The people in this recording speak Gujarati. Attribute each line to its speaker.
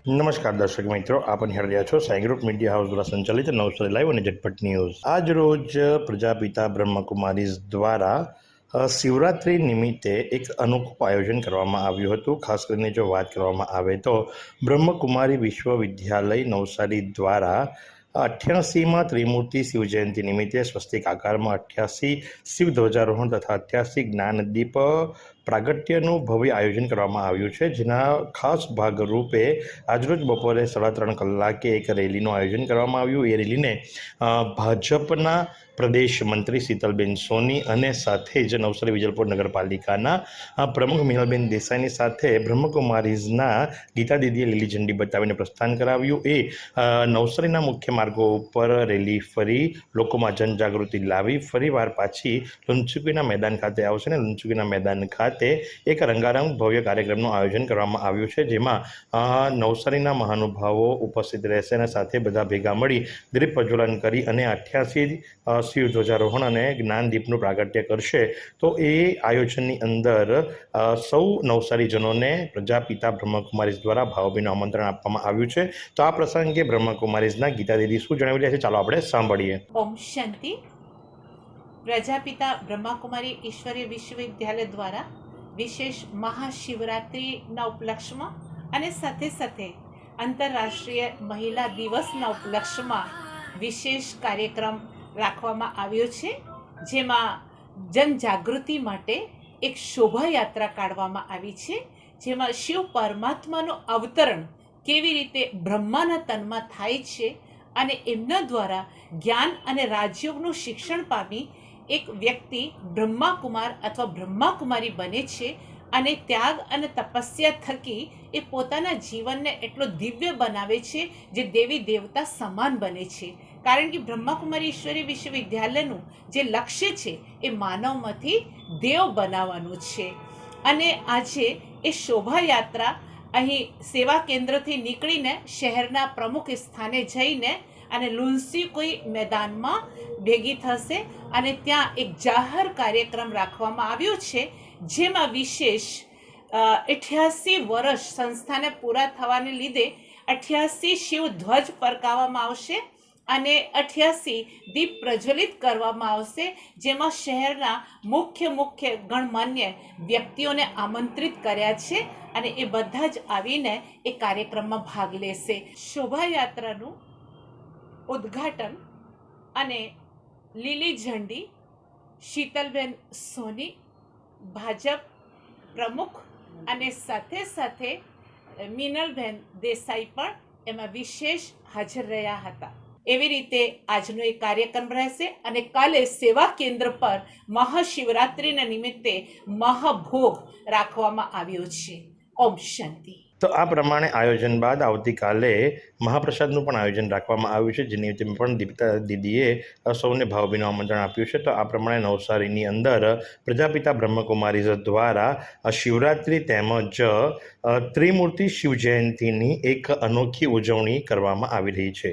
Speaker 1: નમસ્કાર દર્શક મિત્રો, આપ નિહાળી રહ્યા છો સાઈ ગ્રુપ મીડિયા હાઉસ દ્વારા સંચાલિત નવસારી લાઈવ અને ઝટપટ ન્યૂઝ. આજ રોજ પ્રજાપિતા બ્રહ્મકુમારીઝ દ્વારા શિવરાત્રિ નિમિત્તે એક અનોખું આયોજન કરવામાં આવ્યું હતું. ખાસ કરીને જો વાત કરવામાં આવે તો બ્રહ્મકુમારી વિશ્વવિદ્યાલય નવસારી દ્વારા અઠ્યાસીમાં ત્રિમૂર્તિ શિવજયંતિ નિમિત્તે સ્વસ્તિક આકારમાં અઠ્યાસી શિવ ધ્વજારોહણ તથા અઠ્યાસી જ્ઞાનદીપ પ્રાગટ્યનું ભવ્ય આયોજન કરવામાં આવ્યું છે, જેના ખાસ ભાગરૂપે આજરોજ બપોરે સાડા ત્રણ કલાકે એક રેલીનું આયોજન કરવામાં આવ્યું. એ રેલીને ભાજપના પ્રદેશ મંત્રી શીતલબેન સોની અને સાથે જ નવસારી વિજલપુર નગરપાલિકાના પ્રમુખ મિનલબેન દેસાઈની સાથે બ્રહ્મકુમારીઝના ગીતા દીદીએ લીલી ઝંડી બતાવીને પ્રસ્થાન કરાવ્યું. એ નવસારીના મુખ્ય માર્ગો ઉપર રેલી ફરી, લોકોમાં જનજાગૃતિ લાવી, ફરીવાર પાછી લુંચુકીના મેદાન ખાતે આવશે અને લુંચુકીના મેદાન ખાતે એક રંગારંગ ભવ્ય કાર્યક્રમનું આયોજન કરવામાં આવ્યું છે, જેમાં નવસારીના મહાનુભાવો ઉપસ્થિત રહેશે અને સાથે બધા ભેગા મળી દીપ પ્રજ્વલન કરી અને અઠ્યાસી શિવ ધ્વજારોહણ અને જ્ઞાનદીપનું પ્રાગટ્ય કરશે. તો એ આયોજનની અંદર સૌ નવસારીજનોને પ્રજાપિતા બ્રહ્મકુમારીઝ દ્વારા ભાવભીનું આમંત્રણ આપવામાં આવ્યું છે. તો આ પ્રસંગે બ્રહ્મકુમારીઝના ગીતા દીદી શું જણાવી રહ્યા છે, ચાલો આપણે સાંભળીએ.
Speaker 2: પ્રજાપિતા બ્રહ્માકુમારી ઈશ્વરીય વિશ્વવિદ્યાલય દ્વારા વિશેષ મહાશિવરાત્રિના ઉપલક્ષમાં અને સાથે સાથે આંતરરાષ્ટ્રીય મહિલા દિવસના ઉપલક્ષમાં વિશેષ કાર્યક્રમ રાખવામાં આવ્યો છે. જેમાં જનજાગૃતિ માટે એક શોભાયાત્રા કાઢવામાં આવી છે. જેમાં શિવ પરમાત્માનું અવતરણ કેવી રીતે બ્રહ્માના તનમાં થાય છે અને એમના દ્વારા જ્ઞાન અને રાજયોગનું શિક્ષણ પામી એક વ્યક્તિ બ્રહ્માકુમાર અથવા બ્રહ્માકુમારી બને છે અને ત્યાગ અને તપસ્યા થકી એ પોતાના જીવનને એટલો દિવ્ય બનાવે છે જે દેવી દેવતા સમાન બને છે. કારણ કે બ્રહ્માકુમારી ઈશ્વરી વિશ્વવિદ્યાલયનું જે લક્ષ્ય છે એ માનવમાંથી દેવ બનાવવાનું છે. અને આજે એ શોભાયાત્રા અહીં સેવા કેન્દ્રથી નીકળીને શહેરના પ્રમુખ સ્થાને જઈને અને લુન્સી કોઈ મેદાનમાં ભેગી થશે અને ત્યાં એક જાહેર કાર્યક્રમ રાખવામાં આવ્યો છે, જેમાં વિશેષ અઠ્યાસી વર્ષ સંસ્થાને પૂરા થવાને લીધે અઠ્યાસી શિવ ધ્વજ ફરકાવવામાં આવશે અને અઠ્યાસી દીપ પ્રજ્વલિત કરવામાં આવશે, જેમાં શહેરના મુખ્ય મુખ્ય ગણમાન્ય વ્યક્તિઓને આમંત્રિત કર્યા છે અને એ બધા જ આવીને એ કાર્યક્રમમાં ભાગ લેશે. શોભાયાત્રાનું ઉદ્ઘાટન અને લીલી ઝંડી, શીતલબેન સોની, ભાજપ પ્રમુખ અને સાથે સાથે મિનલબેન દેસાઈ પણ એમાં વિશેષ હાજર રહ્યા હતા. એવી રીતે આજનો એક કાર્યક્રમ રહેશે અને કાલે સેવા કેન્દ્ર પર મહાશિવરાત્રિના નિમિત્તે મહાભોગ રાખવામાં આવ્યો છે. ઓમ શાંતિ.
Speaker 1: તો આ પ્રમાણે આયોજન બાદ આવતીકાલે મહાપ્રસાદનું પણ આયોજન રાખવામાં આવ્યું છે, જેની નિમિત્તે પણ દીપિતા દીદીએ સૌને ભાવભીનું આમંત્રણ આપ્યું છે. તો આ પ્રમાણે નવસારીની અંદર પ્રજાપિતા બ્રહ્મકુમારીઝ દ્વારા શિવરાત્રિ તેમજ ત્રિમૂર્તિ શિવજયંતીની એક અનોખી ઉજવણી કરવામાં આવી રહી છે.